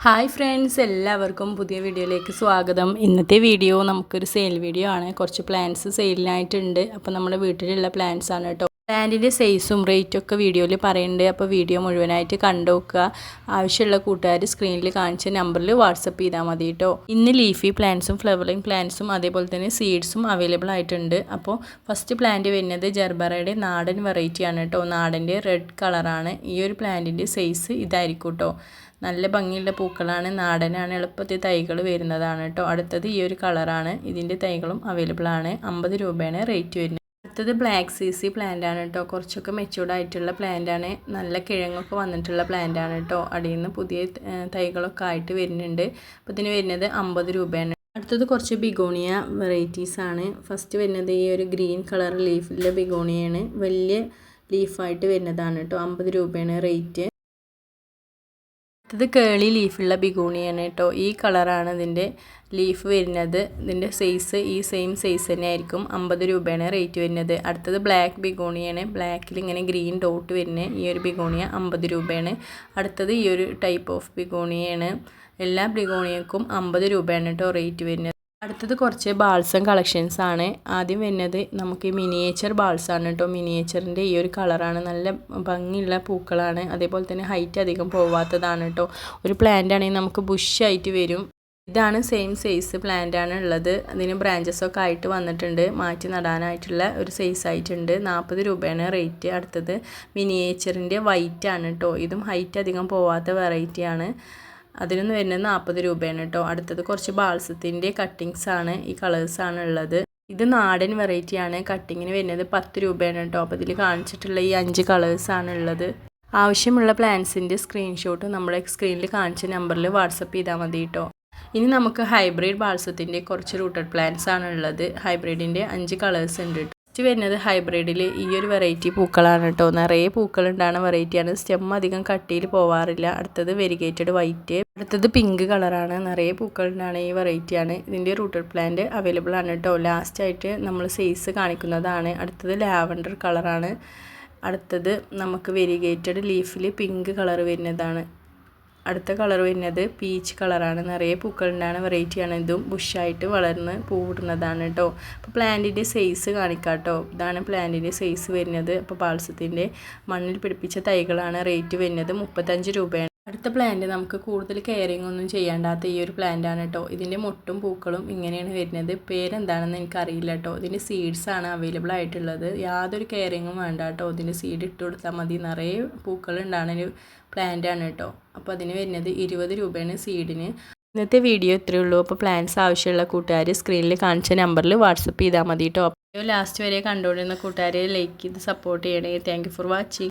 Hi friends എല്ലാവർക്കും പുതിയ വീഡിയോയിലേക്ക് സ്വാഗതം. ഇന്നത്തെ വീഡിയോ നമുക്കൊരു സെയിൽ വീഡിയോ ആണ്. കുറച്ച് പ്ലാന്റ്സ് സെയിലിനായിട്ടുണ്ട് അപ്പോൾ നമ്മുടെ വീട്ടിലുള്ള പ്ലാന്റ്സ് ആണ് കേട്ടോ പ്ലാന്റിന്റെ സൈസും റേറ്റും ഒക്കെ വീഡിയോയിൽ പറയുന്നുണ്ട് അപ്പോൾ വീഡിയോ മുഴുവനായിട്ട് കണ്ടു നോക്കുക. ആവശ്യമുള്ള കൂട്ടുകാർ സ്ക്രീനിൽ കാണിച്ച നമ്പറിൽ വാട്സപ്പ് ചെയ്താൽ മതി കേട്ടോ ഇന്ന് ലീഫി പ്ലാന്റ്സും ഫ്ലവറിങ് പ്ലാന്റ്സും അതേപോലെ തന്നെ സീഡ്സും അവൈലബിൾ ആയിട്ടുണ്ട്. അപ്പോൾ ഫസ്റ്റ് പ്ലാന്റ് വരുന്നത് ജർബറയുടെ നാടൻ വെറൈറ്റിയാണ് കേട്ടോ നാടന്റെ റെഡ് കളറാണ് ഈ ഒരു പ്ലാന്റിന്റെ സൈസ് ഇതായിരിക്കും കേട്ടോ നല്ല ഭംഗിയുള്ള പൂക്കളാണ്. നാടനാണ് എളുപ്പത്തിൽ തൈകൾ വരുന്നതാണ് കേട്ടോ. അടുത്തത് ഈ ഒരു കളറാണ്. ഇതിന്റെ തൈകളും അവൈലബിൾ ആണ്. അമ്പത് രൂപയാണ് റേറ്റ് വരുന്നത്. അടുത്തത് ബ്ലാക്ക് സി സി പ്ലാന്റ് ആണ് കേട്ടോ. കുറച്ചൊക്കെ മെച്ചൂർഡ് ആയിട്ടുള്ള പ്ലാന്റ് ആണ്. നല്ല കിഴങ്ങൊക്കെ വന്നിട്ടുള്ള പ്ലാന്റ് ആണ് കേട്ടോ. അടിയിൽ നിന്ന് പുതിയ തൈകളൊക്കെ ആയിട്ട് വരുന്നുണ്ട്. അപ്പോൾ ഇതിന് വരുന്നത് അമ്പത് രൂപയാണ്. അടുത്തത് കുറച്ച് ബിഗോണിയ വെറൈറ്റീസ് ആണ്. ഫസ്റ്റ് വരുന്നത് ഈ ഒരു ഗ്രീൻ കളർ ലീഫിലെ ബിഗോണിയാണ് വലിയ ലീഫായിട്ട് വരുന്നതാണ് കേട്ടോ. അമ്പത് രൂപയാണ് റേറ്റ് ഇത് കേളി ലീഫുള്ള ബിഗൂണിയാണ് കേട്ടോ. ഈ കളറാണ് ഇതിന്റെ ലീഫ് വരുന്നത്. ഇതിന്റെ സൈസ് ഈ സെയിം സൈസ് തന്നെ ആയിരിക്കും. അമ്പത് രൂപയാണ് റേറ്റ് വരുന്നത്. അടുത്തത് ബ്ലാക്ക് ബിഗോണിയാണ് ബ്ലാക്കിൽ ഇങ്ങനെ ഗ്രീൻ ഡോട്ട് വരുന്നത് ഈ ഒരു ബിഗോണിയ അമ്പത് രൂപയാണ്. അടുത്തത് ഈ ഒരു ടൈപ്പ് ഓഫ് ബിഗോണിയാണ് എല്ലാ ബിഗോണിയക്കും അമ്പത് രൂപയാണ് കേട്ടോ റേറ്റ് വരുന്നത്. അടുത്തത് കുറച്ച് ബാൾസം കളക്ഷൻസ് ആണ്. ആദ്യം വരുന്നത് നമുക്ക് മിനിയേച്ചർ ബാൾസാണ് കേട്ടോ മിനിയേച്ചറിന്റെ ഈ ഒരു കളറാണ് നല്ല ഭംഗിയുള്ള പൂക്കളാണ്. അതേപോലെ തന്നെ ഹൈറ്റ് അധികം പോവാത്തതാണ് കേട്ടോ ഒരു പ്ലാന്റ് ആണെങ്കിൽ നമുക്ക് ബുഷായിട്ട് വരും. ഇതാണ് സെയിം സൈസ് പ്ലാന്റ് ആണ് ഉള്ളത്. അതിന് ബ്രാഞ്ചസ് ഒക്കെ ആയിട്ട് വന്നിട്ടുണ്ട്. മാറ്റി നടാനായിട്ടുള്ള ഒരു സൈസ് ആയിട്ടുണ്ട്. നാൽപ്പത് രൂപയാണ് റേറ്റ് അടുത്തത് മിനിയേച്ചറിന്റെ വൈറ്റ് ആണ് കേട്ടോ ഇതും ഹൈറ്റ് അധികം പോവാത്ത വെറൈറ്റിയാണ് അതിനൊന്ന് വരുന്നത് നാൽപ്പത് രൂപയാണ് കേട്ടോ. അടുത്തത് കുറച്ച് ബാൾസത്തിന്റെ കട്ടിങ്സ് ആണ്. ഈ കളേഴ്സാണ് ഉള്ളത്. ഇത് നാടൻ വെറൈറ്റിയാണ് കട്ടിങ്ങിന് വരുന്നത് പത്ത് രൂപയാണ് കേട്ടോ. അപ്പോൾ ഇതിൽ കാണിച്ചിട്ടുള്ള ഈ അഞ്ച് കളേഴ്സാണ് ഉള്ളത്. ആവശ്യമുള്ള പ്ലാൻസിന്റെ സ്ക്രീൻഷോട്ട് നമ്മുടെ സ്ക്രീനിൽ കാണിച്ച നമ്പറിൽ വാട്സപ്പ് ചെയ്താൽ മതി കേട്ടോ. ഇനി നമുക്ക് ഹൈബ്രിഡ് ബാൾസത്തിന്റെ കുറച്ച് റൂട്ടഡ് പ്ലാന്റ്സ് ആണ് ഉള്ളത്. ഹൈബ്രിഡിന്റെ അഞ്ച് കളേഴ്സ് ഉണ്ട് ഫസ്റ്റ് വരുന്നത് ഹൈബ്രിഡിൽ ഈ ഒരു വെറൈറ്റി പൂക്കളാണ് കേട്ടോ. നിറയെ പൂക്കളുണ്ടാണ് വെറൈറ്റിയാണ് സ്റ്റെം അധികം കട്ടിയിൽ പോവാറില്ല. അടുത്തത് വെരിഗേറ്റഡ് വൈറ്റ് അടുത്തത് പിങ്ക് കളറാണ് നിറയെ പൂക്കൾ ഉണ്ടാകുന്ന ഈ വെറൈറ്റിയാണ് ഇതിന്റെ റൂട്ടഡ് പ്ലാന്റ് അവൈലബിൾ ആണ് കേട്ടോ. ലാസ്റ്റ് ആയിട്ട് നമ്മൾ സൈസ് കാണിക്കുന്നതാണ്. അടുത്തത് ലാവൻഡർ കളറാണ് അടുത്തത് നമുക്ക് വെരിഗേറ്റഡ് ലീഫിൽ പിങ്ക് കളർ വരുന്നതാണ്. അടുത്ത കളർ വരുന്നത് പീച്ച് കളറാണ് നിറയെ പൂക്കളുണ്ടാണ് വെറൈറ്റിയാണ് ഇതും ബുഷായിട്ട് വളർന്ന് പൂവിടുന്നതാണ് കേട്ടോ അപ്പോൾ പ്ലാന്റിന്റെ സൈസ് കാണിക്കാം കേട്ടോ ഇതാണ് പ്ലാന്റിന്റെ സൈസ് വരുന്നത്. അപ്പോൾ പാൽസത്തിന്റെ മണ്ണിൽ പിടിപ്പിച്ച തൈകളാണ് റേറ്റ് വരുന്നത്. മുപ്പത്തഞ്ച് രൂപയാണ്. അടുത്ത പ്ലാന്റ് നമുക്ക് കൂടുതൽ കെയറിങ് ഒന്നും ചെയ്യേണ്ടാത്ത ഈ ഒരു പ്ലാന്റ് ആണ് കേട്ടോ ഇതിന്റെ മുട്ടും പൂക്കളും ഇങ്ങനെയാണ് വരുന്നത്. പേരെന്താണെന്ന് എനിക്കറിയില്ല കേട്ടോ ഇതിന്റെ സീഡ്സ് ആണ് അവൈലബിൾ ആയിട്ടുള്ളത്. യാതൊരു കെയറിങ്ങും വേണ്ട കേട്ടോ ഇതിന്റെ സീഡ് ഇട്ട് കൊടുത്താൽ മതി. നിറയെ പൂക്കൾ ഉണ്ടാകുന്ന ഒരു പ്ലാന്റ് ആണ് കേട്ടോ അപ്പോൾ അതിന് വരുന്നത് ഇരുപത് രൂപയാണ് സീഡിന് ഇന്നത്തെ വീഡിയോ ഇത്രയേ ഉള്ളൂ. അപ്പോൾ പ്ലാന്റ്സ് ആവശ്യമുള്ള കൂട്ടുകാർ സ്ക്രീനിൽ കാണിച്ച നമ്പറിൽ വാട്സപ്പ് ചെയ്താൽ മതി കേട്ടോ വീഡിയോ ലാസ്റ്റ് വരെ കണ്ടുകൊണ്ടിരുന്ന കൂട്ടുകാരെ ലൈക്ക് ചെയ്ത് സപ്പോർട്ട് ചെയ്യണേ. Thank for watching